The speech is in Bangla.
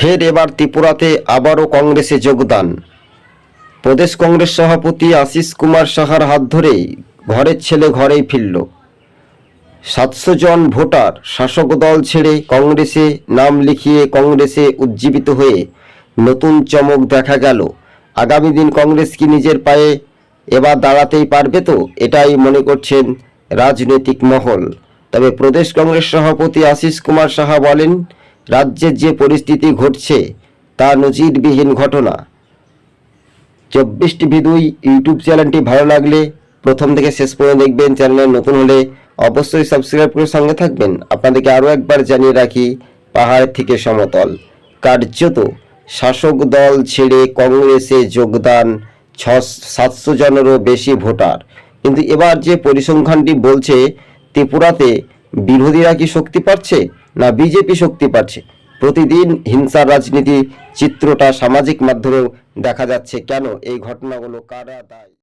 ফের এবার ত্রিপুরাতে আবারও কংগ্রেসে যোগদান। প্রদেশ কংগ্রেস সভাপতি আশিস কুমার সাহার হাত ধরেই ঘরের ছেলে ঘরেই ফিরল। সাতশো জন ভোটার শাসক দল ছেড়ে কংগ্রেসে নাম লিখিয়ে কংগ্রেসে উজ্জীবিত হয়ে নতুন চমক দেখা গেল। আগামী দিন কংগ্রেস কি নিজের পায়ে এবার দাঁড়াতেই পারবে তো? এটাই মনে করছেন রাজনৈতিক মহল। তবে প্রদেশ কংগ্রেস সভাপতি আশিস কুমার সাহা বলেন রাজ্যের যে পরিস্থিতি ঘটছে, তা নজিরবিহীন ঘটনা। চব্বিশ টিভি দুই ইউটিউব চ্যানেলটি ভালো লাগলে প্রথম থেকে শেষ পর্যন্ত দেখবেন। চ্যানেলে নতুন হলে অবশ্যই সাবস্ক্রাইব করে সঙ্গে থাকবেন। আপনাদেরকে আরও একবার জানিয়ে রাখি, পাহাড় থেকে সমতল। কার্যত শাসক দল ছেড়ে কংগ্রেসে যোগদান ছ সাতশো জনেরও বেশি ভোটার। কিন্তু এবার যে পরিসংখ্যানটি বলছে, ত্রিপুরাতে বিরোধীরা কি শক্তি পাচ্ছে? না বিজেপি শক্তি পাচ্ছে। প্রতিদিন হিংসার রাজনীতি, চিত্রটা সামাজিক মাধ্যমেও দেখা যাচ্ছে। কেন এই ঘটনাগুলো? কারা দায়?